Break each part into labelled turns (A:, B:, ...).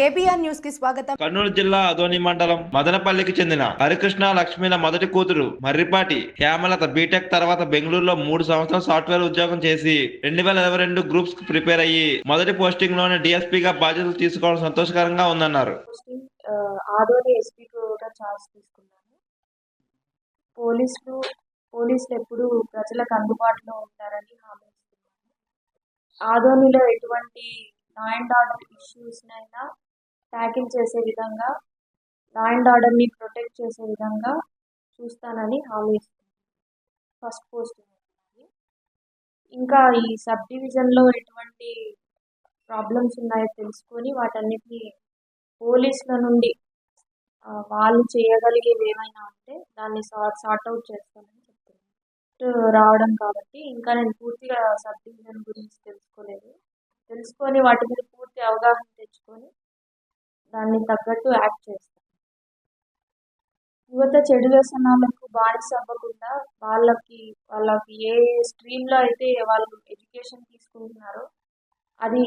A: KBR న్యూస్కి స్వాగతం.
B: కర్నూలు జిల్లా అదోని మండలం మదనపల్లికి చెందిన హరికృష్ణ లక్ష్మీల మొదటి కూతురు మర్రిపాటి హేమలత బీటెక్ తర్వాత బెంగళూరులో మూడు సంవత్సరాలు సాఫ్ట్వేర్ ఉద్యోగం చేసి రెండు వేల ఇరవై రెండు గ్రూప్స్కు ప్రిపేర్ అయ్యి మొదటి పోస్టింగ్లోనే డిఎస్పీగా బాధ్యతలు తీసుకోవడం సంతోషకరంగా ఉందన్నారు.
C: పోస్టింగ్ ఆ, ఆదోని ఎస్పీ కూడా ఛార్జ్ తీసుకున్నాను. పోలీసులు పోలీసులు ఎప్పుడు ప్రజలకు అందుబాటులో ఉంటారని హామీ ఇస్తున్నాను. ఆదోనిలో ఎటువంటి లా అండ్ ఆర్డర్ ఇష్యూస్నైనా ట్యాకిల్ చేసే విధంగా లా అండ్ ఆర్డర్ని ప్రొటెక్ట్ చేసే విధంగా చూస్తానని హామీ ఇస్తున్నాను. ఫస్ట్ పోస్ట్ ఇంకా ఈ సబ్ డివిజన్లో ఎటువంటి ప్రాబ్లమ్స్ ఉన్నాయో తెలుసుకొని వాటన్నిటిని పోలీసుల నుండి వాళ్ళు చేయగలిగేవి ఏమైనా ఉంటే దాన్ని సార్ట్ సార్ట్ అవుట్ చేస్తానని చెప్తున్నాను. రావడం కాబట్టి ఇంకా నేను పూర్తిగా సబ్ డివిజన్ గురించి తెలుసుకోలేదు. తెలుసుకొని వాటి మీద పూర్తి అవగాహన దాన్ని తగ్గట్టు యాక్ట్ చేస్తాం. యువత చెడు వ్యసనాలకు బానిస అవ్వకుండా వాళ్ళకి వాళ్ళకి ఏ స్ట్రీమ్లో అయితే వాళ్ళు ఎడ్యుకేషన్ తీసుకుంటున్నారో అది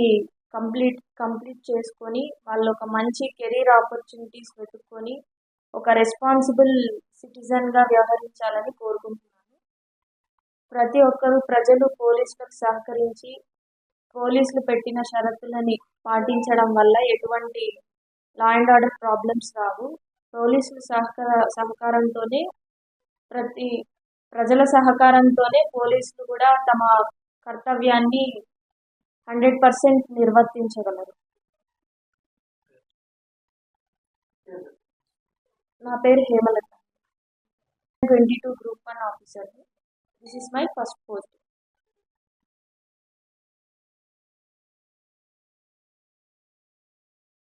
C: కంప్లీట్ కంప్లీట్ చేసుకొని వాళ్ళు ఒక మంచి కెరీర్ ఆపర్చునిటీస్ వెతుక్కొని ఒక రెస్పాన్సిబుల్ సిటిజన్గా వ్యవహరించాలని కోరుకుంటున్నాను. ప్రతి ఒక్కరూ ప్రజలు పోలీసులకు సహకరించి పోలీసులు పెట్టిన షరతులని పాటించడం వల్ల ఎటువంటి లా అండ్ ఆర్డర్ ప్రాబ్లమ్స్ రావు. పోలీసుల సహకార సహకారంతోనే ప్రతి ప్రజల సహకారంతోనే పోలీసులు కూడా తమ కర్తవ్యాన్ని హండ్రెడ్ పర్సెంట్ నిర్వర్తించగలరు. నా పేరు Hemalatha. Twenty two group one officer. This is my first post